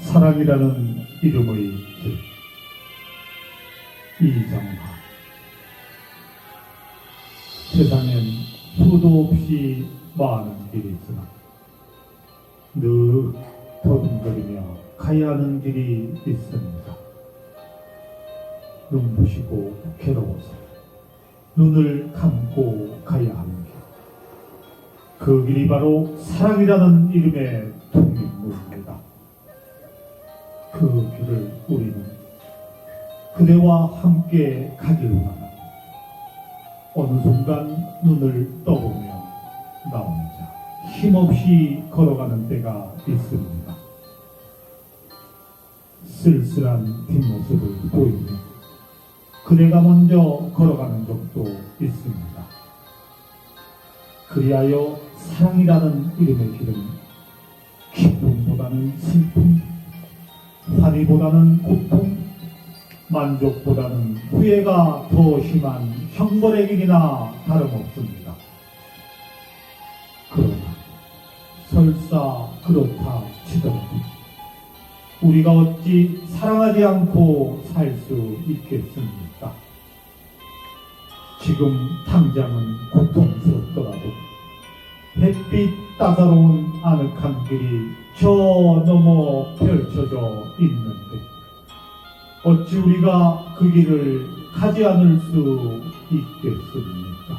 사랑이라는 이름의 길 이정화 세상엔 수도 없이 많은 길이 있으나 늘 더듬거리며 가야 하는 길이 있습니다. 눈부시고 괴로워서 눈을 감고 가야 하는 길. 그 길이 바로 사랑이라는 이름의. 그 길을 우리는 그대와 함께 가길 원합니다. 어느 순간 눈을 떠보며 나 혼자 힘없이 걸어가는 때가 있습니다. 쓸쓸한 뒷모습을 보이며 그대가 먼저 걸어가는 적도 있습니다. 그리하여 사랑이라는 이름의 길은 기쁨보다는 슬픔, 환희보다는 고통, 만족보다는 후회가 더 심한 형벌의 길이나 다름없습니다. 그러나 설사 그렇다 치더라도 우리가 어찌 사랑하지 않고 살 수 있겠습니까? 지금 당장은 고통스럽더라도 햇빛 따사로운 아늑한 길이 저 넘어 펼쳐져 있는데 어찌 우리가 그 길을 가지 않을 수 있겠습니까?